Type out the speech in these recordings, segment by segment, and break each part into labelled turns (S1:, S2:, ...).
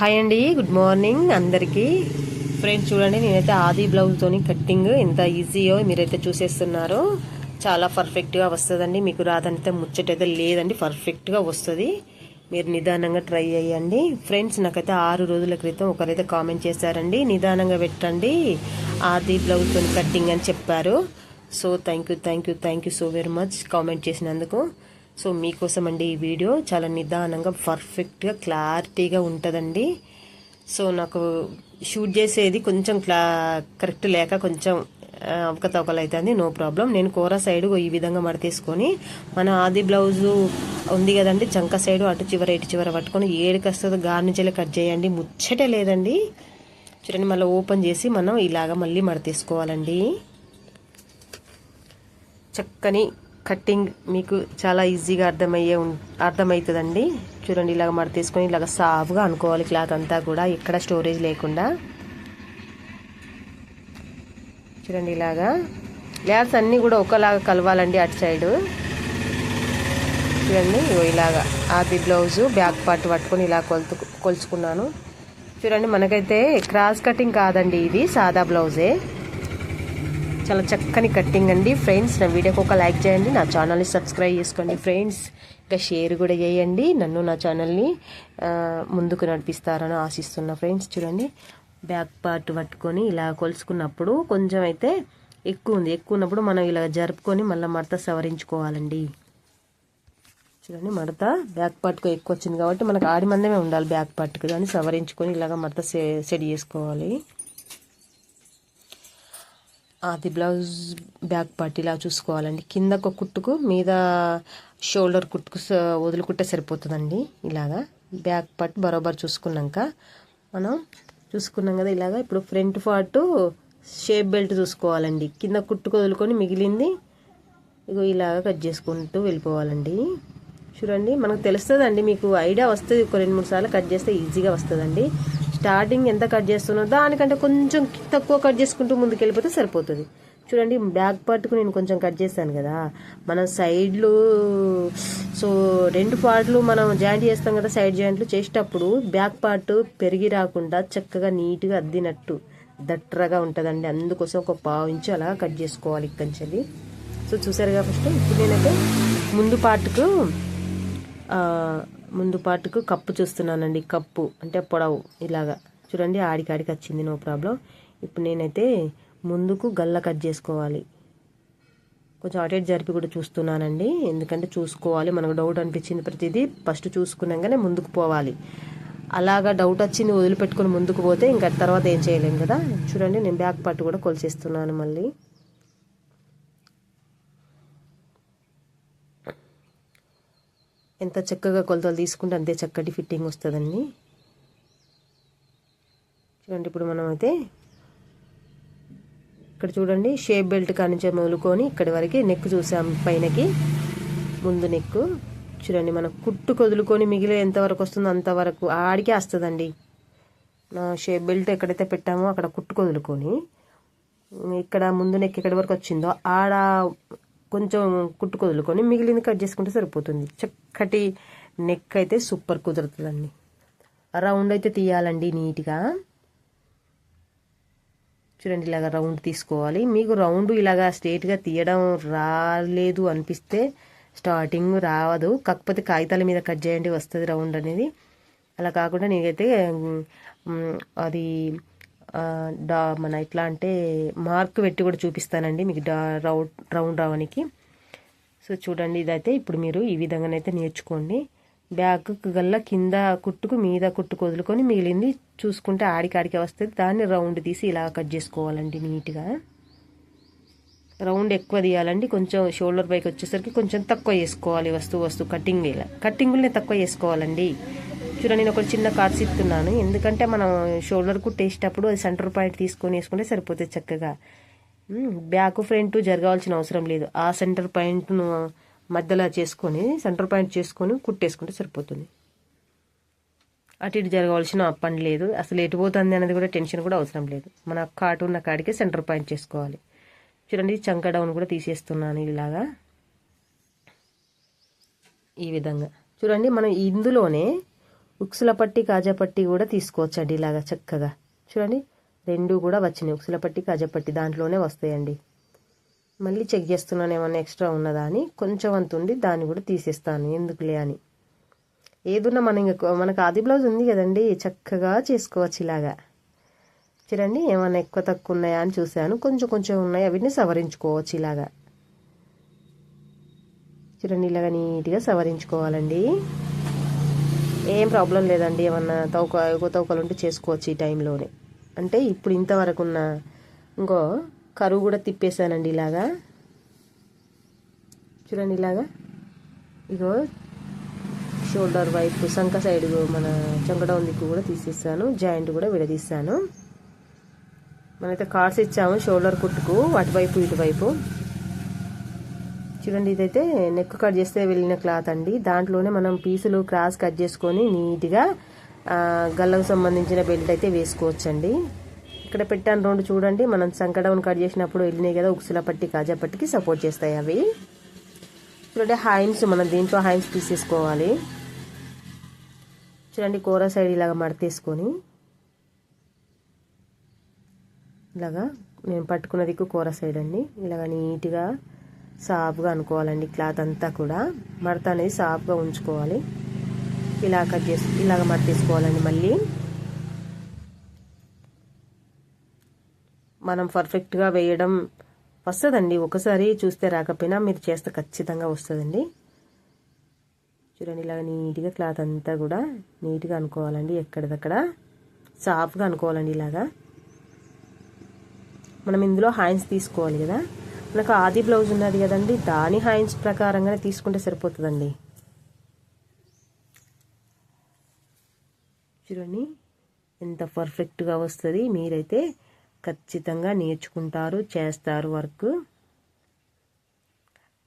S1: Hi అండి good morning అందరికీ friends చూడండి నేనైతే ఆది బ్లౌజ్తోని కట్టింగ్ ఎంత ఈజీయో మీరైతే చూసేస్తున్నారు. చాలా పర్ఫెక్ట్గా వస్తుందండి. మీకు రాదంటే ముచ్చటైతే లేదండి. పర్ఫెక్ట్గా వస్తుంది. మీరు నిదానంగా ట్రై చేయండి. ఫ్రెండ్స్ నాకైతే ఆరు రోజుల క్రితం ఒకరైతే కామెంట్ చేశారండి. నిదానంగా పెట్టండి. ఆది బ్లౌజ్తో కట్టింగ్ అని చెప్పారు. So thank you thank you thank you so very much comment చేసినందుకు. సో మీకోసం అండి ఈ వీడియో. చాలా నిదానంగా పర్ఫెక్ట్గా క్లారిటీగా ఉంటుందండి. సో నాకు షూట్ చేసేది కొంచెం క్లా కరెక్ట్ లేక కొంచెం అవకతవకలు అవుతుంది నో ప్రాబ్లం. నేను కూర సైడ్ ఈ విధంగా మడతీసుకొని మన ఆది బ్లౌజు ఉంది కదండి చంక సైడు అటు చివర ఇటు చివర పట్టుకొని ఏడు వస్తుందో గారి కట్ చేయండి. ముచ్చటే లేదండి. చూడండి మళ్ళీ ఓపెన్ చేసి మనం ఇలాగ మళ్ళీ మడతీసుకోవాలండి చక్కని కట్టింగ్ మీకు చాలా ఈజీగా అర్థమయ్యే ఉం- అర్థమవుతుందండి. చూడండి ఇలాగ మడ తీసుకొని ఇలాగ సాఫ్గా అనుకోవాలి క్లాత్ అంతా కూడా. ఎక్కడ స్టోరేజ్ లేకుండా. చూడండి ఇలాగా. లేయర్స్ అన్నీ కూడా ఒకలాగా కలవాలండి అటు సైడు. చూడండి ఇగో ఇలాగా. అది బ్లౌజు బ్యాక్ పార్ట్ పట్టుకొని ఇలా కొలుతు కొలుచుకున్నాను. చూడండి మనకైతే క్రాస్ కటింగ్ కాదండి ఇది సాదా బ్లౌజే. చాలా చక్కని కట్టింగ్ అండి. ఫ్రెండ్స్ నా వీడియోకి ఒక లైక్ చేయండి. నా ఛానల్ని సబ్స్క్రైబ్ చేసుకోండి. ఫ్రెండ్స్ ఇంకా షేర్ కూడా చేయండి. నన్ను నా ఛానల్ని ముందుకు నడిపిస్తారని ఆశిస్తున్నా ఫ్రెండ్స్ చూడండి. బ్యాక్ పార్ట్ పట్టుకొని ఇలా కొలుసుకున్నప్పుడు కొంచెం అయితే ఎక్కువ ఉంది. ఎక్కువ ఉన్నప్పుడు మనం ఇలా జరుపుకొని మళ్ళీ మడత సవరించుకోవాలండి. చూడండి మడత బ్యాక్ పార్ట్కు ఎక్కువ వచ్చింది కాబట్టి మనకు ఆడి మందమే ఉండాలి బ్యాక్ పార్ట్కి దాన్ని సవరించుకొని ఇలాగ మడత సె- సెట్ చేసుకోవాలి. అది బ్లౌజ్ బ్యాక్ పార్ట్ ఇలా చూసుకోవాలండి. కింద ఒక కుట్టుకు మీద షోల్డర్ కుట్టుకు వదులుకుంటే సరిపోతుందండి ఇలాగా. బ్యాక్ పార్ట్ బరోబర్ చూసుకున్నాక మనం చూసుకున్నాం కదా ఇలాగా. ఇప్పుడు ఫ్రంట్ పార్ట్ షేప్ బెల్ట్ చూసుకోవాలండి. కింద కుట్టుకు వదులుకొని మిగిలింది ఇగో ఇలాగ కట్ చేసుకుంటూ వెళ్ళిపోవాలండి. చూడండి మనకు తెలుస్తుందండి మీకు ఐడియా వస్తుంది ఒక రెండు మూడు సార్లు కట్ చేస్తే ఈజీగా వస్తుందండి. స్టార్టింగ్ ఎంత కట్ చేస్తున్నా దానికంటే కొంచెం తక్కువ కట్ చేసుకుంటూ ముందుకు వెళ్ళిపోతే సరిపోతుంది. చూడండి బ్యాక్ పార్ట్కు నేను కొంచెం కట్ చేశాను కదా. మనం సైడ్లు సో రెండు పార్ట్లు మనం జాయింట్ చేస్తాం కదా సైడ్ జాయింట్లు చేసేటప్పుడు బ్యాక్ పార్ట్ పెరిగి రాకుండా చక్కగా నీట్గా అద్దినట్టు దట్టరగా ఉంటుందండి. అందుకోసం ఒక పావు ఇంచు అలా కట్ చేసుకోవాలి ఇక్కడి నుంచి. సో చూసారుగా ఫస్ట్ ఇప్పుడు నేనైతే ముందు పార్ట్కు ముందు పార్ట్కు కప్పు చూస్తున్నానండి కప్పు అంటే పొడవు ఇలాగా. చూడండి ఆడికాడికి వచ్చింది నో ప్రాబ్లం. ఇప్పుడు నేనైతే ముందుకు గల్ల కట్ చేసుకోవాలి. కొంచెం అటు జరిపి కూడా చూస్తున్నానండి. ఎందుకంటే చూసుకోవాలి మనకు డౌట్ అనిపించింది ప్రతిదీ. ఫస్ట్ చూసుకున్నాకనే ముందుకు పోవాలి. అలాగా డౌట్ వచ్చింది వదిలిపెట్టుకుని ముందుకు పోతే ఇంకా తర్వాత ఏం చేయలేం కదా. చూడండి నేను బ్యాక్ పార్ట్ కూడా కొలిసేస్తున్నాను మళ్ళీ. ఎంత చక్కగా కొలతలు తీసుకుంటే అంతే చక్కటి ఫిట్టింగ్ వస్తుందండి. చూడండి ఇప్పుడు మనం అయితే ఇక్కడ చూడండి షేప్ బెల్ట్ కానించి మొదలుకొని ఇక్కడి వరకు నెక్ చూసాం పైనకి ముందు నెక్. చూడండి మనం కుట్టు కొదులుకొని మిగిలి ఎంతవరకు వస్తుందో అంతవరకు ఆడికే వస్తుందండి. నా షేప్ బెల్ట్ ఎక్కడైతే పెట్టామో అక్కడ కుట్టు కొదులుకొని ఇక్కడ ముందు నెక్ ఎక్కడి వరకు వచ్చిందో ఆడ కొంచెం కుట్టు కొదులుకొని మిగిలింది కట్ చేసుకుంటే సరిపోతుంది. చక్కటి నెక్ అయితే సూపర్ కుదురుతుందండి. రౌండ్ అయితే తీయాలండి నీట్గా. చూడండి ఇలాగ రౌండ్ తీసుకోవాలి. మీకు రౌండ్ ఇలాగా స్ట్రేట్గా తీయడం రాలేదు అనిపిస్తే స్టార్టింగ్ రావదు. కాకపోతే కాగితాల మీద కట్ చేయండి వస్తుంది రౌండ్ అనేది. అలా కాకుండా నేనైతే అది డా మన ఎట్లా అంటే మార్క్ పెట్టి కూడా చూపిస్తానండి మీకు డా రౌండ్ రౌండ్ రావడానికి. సో చూడండి ఇదైతే ఇప్పుడు మీరు ఈ విధంగానైతే నేర్చుకోండి. బ్యాక్ గల్లా కింద కుట్టుకు మీద కుట్టుకు వదులుకొని మిగిలింది చూసుకుంటే ఆడికాడికి వస్తుంది. దాన్ని రౌండ్ తీసి ఇలా కట్ చేసుకోవాలండి నీట్గా. రౌండ్ ఎక్కువ తీయాలండి. కొంచెం షోల్డర్ పైకి వచ్చేసరికి కొంచెం తక్కువ చేసుకోవాలి వస్తువు వస్తువు కటింగ్ ఇలా కటింగులనే తక్కువ చేసుకోవాలండి చూడండి నేను ఒక చిన్న కార్డ్స్ ఇస్తున్నాను ఎందుకంటే మనం షోల్డర్ కుట్టేసేటప్పుడు అది సెంటర్ పాయింట్ తీసుకొని వేసుకుంటే సరిపోతుంది చక్కగా. బ్యాక్ ఫ్రంట్ జరగాల్సిన అవసరం లేదు. ఆ సెంటర్ పాయింట్ను మధ్యలో చేసుకొని సెంటర్ పాయింట్ చేసుకొని కుట్టేసుకుంటే సరిపోతుంది. అటు ఇటు జరగవలసిన పని లేదు. అసలు ఎటు పోతుంది అనేది కూడా టెన్షన్ కూడా అవసరం లేదు. మన కాటు ఉన్న కాడికే సెంటర్ పాయింట్ చేసుకోవాలి. చూడండి చంక డౌన్ కూడా తీసేస్తున్నాను ఇలాగా. ఈ విధంగా. చూడండి మనం ఇందులోనే ఉక్సుల పట్టి కాజా పట్టి కూడా తీసుకోవచ్చండి ఇలాగా చక్కగా. చూడండి రెండు కూడా వచ్చినాయి. ఉక్సుల పట్టి కాజా పట్టి దాంట్లోనే వస్తాయండి. మళ్ళీ చెక్ చేస్తున్నాను ఏమన్నా ఎక్స్ట్రా ఉన్నదా అని. కొంచెం అంత ఉండి దాన్ని కూడా తీసేస్తాను. ఎందుకులే అని. ఏదున్నా మన ఇంకా మనకు ఆది బ్లౌజ్ ఉంది కదండి చక్కగా చేసుకోవచ్చు ఇలాగా. చూడండి ఏమైనా ఎక్కువ తక్కువ ఉన్నాయా అని చూశాను. కొంచెం కొంచెం ఉన్నాయి అవిని సవరించుకోవచ్చు ఇలాగా. చూడండి ఇలాగ నీట్గా సవరించుకోవాలండి. ఏం ప్రాబ్లం లేదండి. ఏమన్నా తౌక ఎక్కువ తౌకలు ఉంటే చేసుకోవచ్చు ఈ టైంలోనే అంటే ఇప్పుడు ఇంతవరకు ఉన్న ఇంకో కరువు కూడా తిప్పేశానండి ఇలాగా. చూడండి ఇలాగా. ఇగో షోల్డర్ వైపు సంక సైడ్ మన చంకడౌన్ దిక్కు కూడా తీసేసాను జాయింట్ కూడా విడదీస్తాను. మనైతే కార్డ్స్ ఇచ్చాము షోల్డర్ కుట్టుకు అటువైపు ఇటువైపు. చూడండి ఇదైతే నెక్ కట్ చేస్తే వెళ్ళిన క్లాత్ అండి. దాంట్లోనే మనం పీసులు క్రాస్ కట్ చేసుకొని నీట్గా గల్లకు సంబంధించిన బెల్ట్ అయితే వేసుకోవచ్చండి. ఇక్కడ పెట్టాను రెండు చూడండి మనం సంకడౌన్ కట్ చేసినప్పుడు వెళ్ళినాయి కదా ఉక్సుల పట్టి కాజా పట్టికి సపోర్ట్ చేస్తాయి అవి. చూడండి హైమ్స్ మనం దీంట్లో హైమ్స్ తీసేసుకోవాలి చూడండి కూర సైడ్ ఇలాగ మడతేసుకొని. ఇలాగా నేను పట్టుకున్నది కూర సైడ్ అండి. ఇలాగ నీట్గా సాఫ్గా అనుకోవాలండి క్లాత్ అంతా కూడా. మడత అనేది సాఫ్గా ఉంచుకోవాలి. ఇలా కట్ చేసి ఇలాగ మడతేసుకోవాలండి మళ్ళీ. మనం పర్ఫెక్ట్గా వేయడం వస్తుందండి. ఒకసారి చూస్తే రాకపోయినా మీరు చేస్తే ఖచ్చితంగా వస్తుందండి. చూడండి ఇలాగ నీట్గా క్లాత్ అంతా కూడా నీట్గా అనుకోవాలండి ఎక్కడిదక్కడ. సాఫ్గా అనుకోవాలండి ఇలాగా. మనం ఇందులో హ్యాండ్స్ తీసుకోవాలి కదా. మనకు ఆది బ్లౌజ్ ఉన్నది కదండి దాని హ్యాండ్స్ ప్రకారంగానే తీసుకుంటే సరిపోతుందండి. చూడండి ఎంత పర్ఫెక్ట్గా వస్తుంది. మీరైతే ఖచ్చితంగా నేర్చుకుంటారు చేస్తారు వర్క్.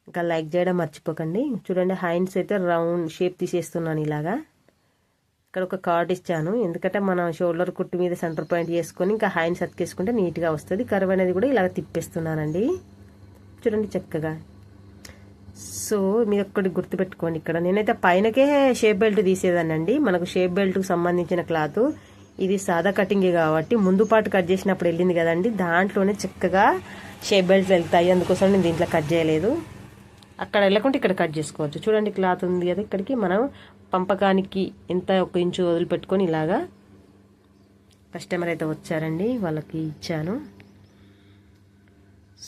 S1: ఇంకా లైక్ చేయడం మర్చిపోకండి. చూడండి హ్యాండ్స్ అయితే రౌండ్ షేప్ తీసేస్తున్నాను ఇలాగా. ఇక్కడ ఒక కార్డ్ ఇచ్చాను. ఎందుకంటే మనం షోల్డర్ కుట్టు మీద సెంటర్ పాయింట్ చేసుకొని ఇంకా హ్యాండ్స్ అతికేసుకుంటే నీట్గా వస్తుంది. కర్వ్ అనేది కూడా ఇలాగ తిప్పేస్తున్నానండి. చూడండి చక్కగా. సో మీరు ఒక్కటి గుర్తుపెట్టుకోండి ఇక్కడ. నేనైతే పైనకే షేప్ బెల్ట్ తీసేదానండి మనకు షేప్ బెల్ట్కు సంబంధించిన క్లాత్. ఇది సాదా కటింగే కాబట్టి ముందు పాటు కట్ చేసినప్పుడు వెళ్ళింది కదండి. దాంట్లోనే చక్కగా షేప్ బెల్ట్ వెళ్తాయి. అందుకోసం నేను దీంట్లో కట్ చేయలేదు. అక్కడ వెళ్ళకుండా ఇక్కడ కట్ చేసుకోవచ్చు. చూడండి క్లాత్ ఉంది కదా ఇక్కడికి. మనం పంపకానికి ఎంత ఒక ఇంచు వదిలిపెట్టుకొని ఇలాగా కస్టమర్ అయితే వచ్చారండి. వాళ్ళకి ఇచ్చాను.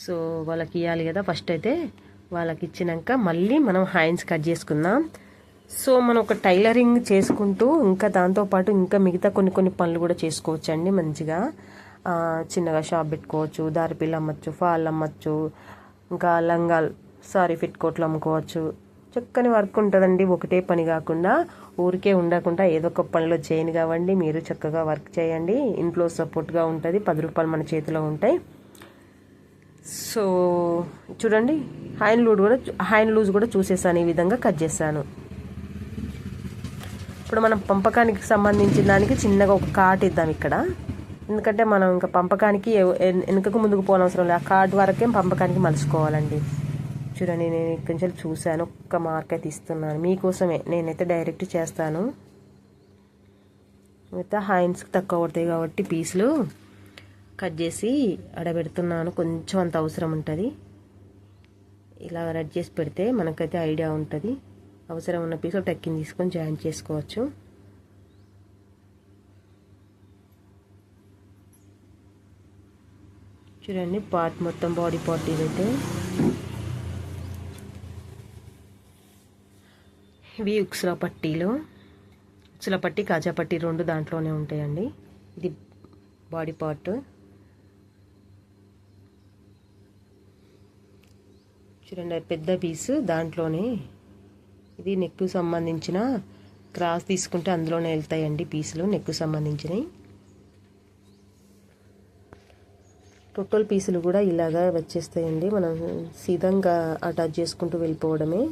S1: సో వాళ్ళకి ఇవ్వాలి కదా ఫస్ట్ అయితే. వాళ్ళకి ఇచ్చినాక మళ్ళీ మనం హ్యాండ్స్ కట్ చేసుకుందాం. సో మనం ఒక టైలరింగ్ చేసుకుంటూ ఇంకా దాంతోపాటు ఇంకా మిగతా కొన్ని కొన్ని పనులు కూడా చేసుకోవచ్చు అండి మంచిగా చిన్నగా షాప్ పెట్టుకోవచ్చు దారిపిల్లు అమ్మచ్చు ఫాల్ అమ్మచ్చు ఇంకా లంగాలు సారీ ఫిట్ కోట్లు అమ్ముకోవచ్చు. చక్కని వర్క్ ఉంటుందండి ఒకటే పని కాకుండా ఊరికే ఉండకుండా ఏదో ఒక పనిలో చేయను కావండి మీరు చక్కగా వర్క్ చేయండి. ఇంట్లో సపోర్ట్గా ఉంటుంది పది రూపాయలు మన చేతిలో ఉంటాయి. సో చూడండి హ్యాండ్ లూడ్ కూడా హ్యాండ్ లూజ్ కూడా చూసేసాను ఈ విధంగా కట్ చేశాను. ఇప్పుడు మనం పంపకానికి సంబంధించిన దానికి చిన్నగా ఒక కార్ట్ ఇద్దాం ఇక్కడ. ఎందుకంటే మనం ఇంకా పంపకానికి వెనుకకు ముందుకు పోనవసరం లేదు. ఆ కార్డ్ వరకే పంపకానికి మలుచుకోవాలండి. చూడండి నేను కొంచెం చూశాను. ఒక్క మార్క్ అయితే ఇస్తున్నాను. మీకోసమే నేనైతే డైరెక్ట్ చేస్తాను. మిగతా హ్యాండ్స్కి తక్కువ పడతాయి కాబట్టి పీసులు. కట్ చేసి అడబెడుతున్నాను కొంచెం అంత అవసరం ఉంటుంది. ఇలా రెడ్ చేసి పెడితే మనకైతే ఐడియా ఉంటుంది. అవసరం ఉన్న పీస్ టెక్కింగ్ తీసుకొని జాయిన్ చేసుకోవచ్చు. చూడండి పార్ట్ మొత్తం బాడీ పార్ట్ ఇదైతే. ఇవి ఉక్సుల పట్టీలు. ఉక్సుల పట్టి కాజా పట్టి రెండు దాంట్లోనే ఉంటాయండి. ఇది బాడీ పార్ట్. చూడండి పెద్ద పీసు. దాంట్లోనే ఇది నెక్కు సంబంధించిన క్రాస్ తీసుకుంటే అందులోనే వెళ్తాయండి పీసులు నెక్కు సంబంధించినవి. టోటల్ పీసులు కూడా ఇలాగా వచ్చేస్తాయండి. మనం సీదంగా అటాచ్ చేసుకుంటూ వెళ్ళిపోవడమే.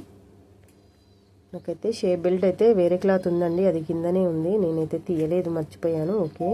S1: నాకైతే షేప్ బెల్ట్ అయితే వేరే క్లాత్ ఉందండి అది కిందనే ఉంది. నేనైతే తీయలేదు మర్చిపోయాను. ఓకే.